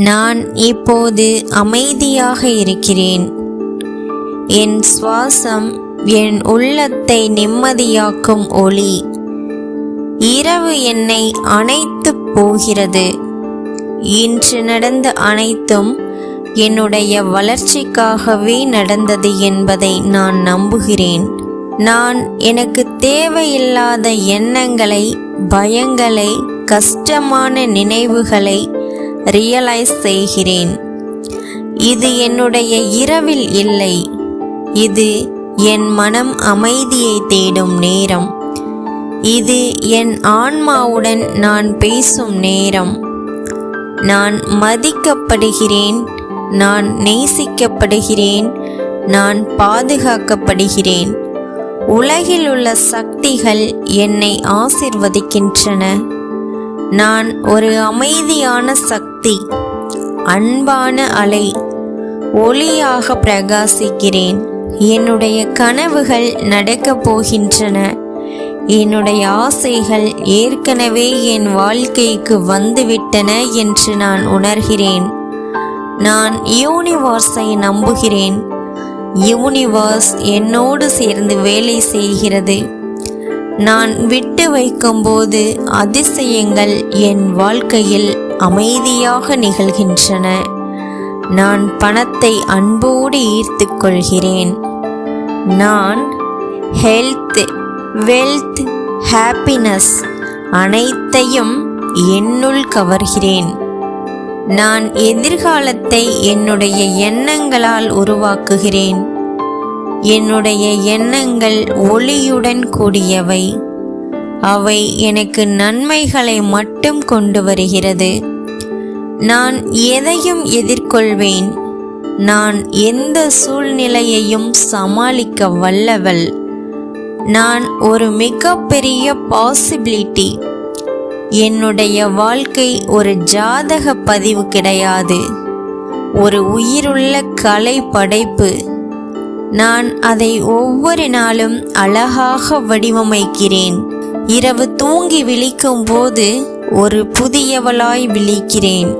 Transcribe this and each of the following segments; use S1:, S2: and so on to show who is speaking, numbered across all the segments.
S1: நான் இப்போது அமைதியாக இருக்கிறேன். என் சுவாசம் என் உள்ளத்தை நிம்மதியாக்கும் ஒளி. இரவு என்னை அணைத்து போகிறது. இன்று நடந்த அனைத்தும் என்னுடைய வளர்ச்சிக்காகவே நடந்தது என்பதை நான் நம்புகிறேன். நான் எனக்கு தேவையில்லாத எண்ணங்களை பயங்களை கஷ்டமான நினைவுகளை ரியலைஸ் செய்கிறேன். இது என்னுடைய இரவில் இல்லை. இது என் மனம் அமைதியை தேடும் நேரம். இது என் ஆன்மாவுடன் நான் பேசும் நேரம். நான் மதிக்கப்படுகிறேன் நான் நேசிக்கப்படுகிறேன் நான் பாதுகாக்கப்படுகிறேன். உலகில் உள்ள சக்திகள் என்னை ஆசிர்வதிக்கின்றன. நான் ஒரு அமைதியான சக்தி அன்பான அலை ஒளியாக பிரகாசிக்கிறேன். என்னுடைய கனவுகள் நடக்கப் போகின்றன. என்னுடைய ஆசைகள் ஏற்கனவே என் வாழ்க்கைக்கு வந்துவிட்டன என்று நான் உணர்கிறேன். நான் யூனிவர்ஸை நம்புகிறேன். யூனிவர்ஸ் என்னோடு சேர்ந்து வேலை செய்கிறது. நான் விட்டு வைக்கும்போது அதிசயங்கள் என் வாழ்க்கையில் அமைதியாக நிகழ்கின்றன. நான் பணத்தை அன்போடு ஈர்த்து கொள்கிறேன். நான் ஹெல்த் வெல்த் ஹாப்பினஸ் அனைத்தையும் என்னுள் கவர்கிறேன். நான் எதிர்காலத்தை என்னுடைய எண்ணங்களால் உருவாக்குகிறேன். என்னுடைய எண்ணங்கள் ஒளியுடன் கூடியவை. அவை எனக்கு நன்மைகளை மட்டும் கொண்டு வருகிறது. நான் எதையும் எதிர்கொள்வேன். நான் எந்த சூழ்நிலையையும் சமாளிக்க வல்லவள். நான் ஒரு மிகப்பெரிய பாசிபிலிட்டி என்னுடைய வாழ்க்கை ஒரு ஜாதக பதிவு கிடையாது. ஒரு உயிருள்ள கலை படைப்பு. நான் அதை ஒவ்வொரு நாளும் அழகாக வடிவமைக்கிறேன். இரவு தூங்கி விழிக்கும் போது ஒரு புதியவளாய் விழிக்கிறேன்.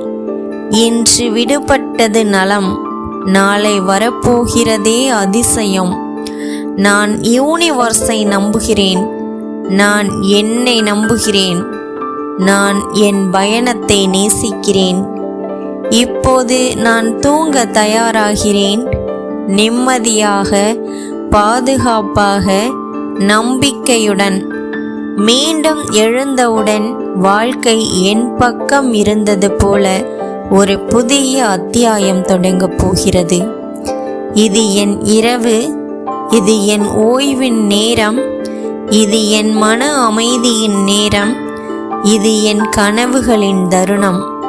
S1: இன்று விடுபட்டது நலம். நாளை வரப்போகிறதே அதிசயம். நான் யூனிவர்ஸை நம்புகிறேன். நான் என்னை நம்புகிறேன். நான் என் பயணத்தை நேசிக்கிறேன். இப்போது நான் தூங்க தயாராகிறேன். நிம்மதியாக பாதுகாப்பாக நம்பிக்கையுடன். மீண்டும் எழுந்தவுடன் வாழ்க்கை என் பக்கம் இருந்தது போல ஒரு புதிய அத்தியாயம் தொடங்கப் போகிறது. இது என் இரவு இது என் ஓய்வின் நேரம் இது என் மன அமைதியின் நேரம் இது என் கனவுகளின் தருணம்.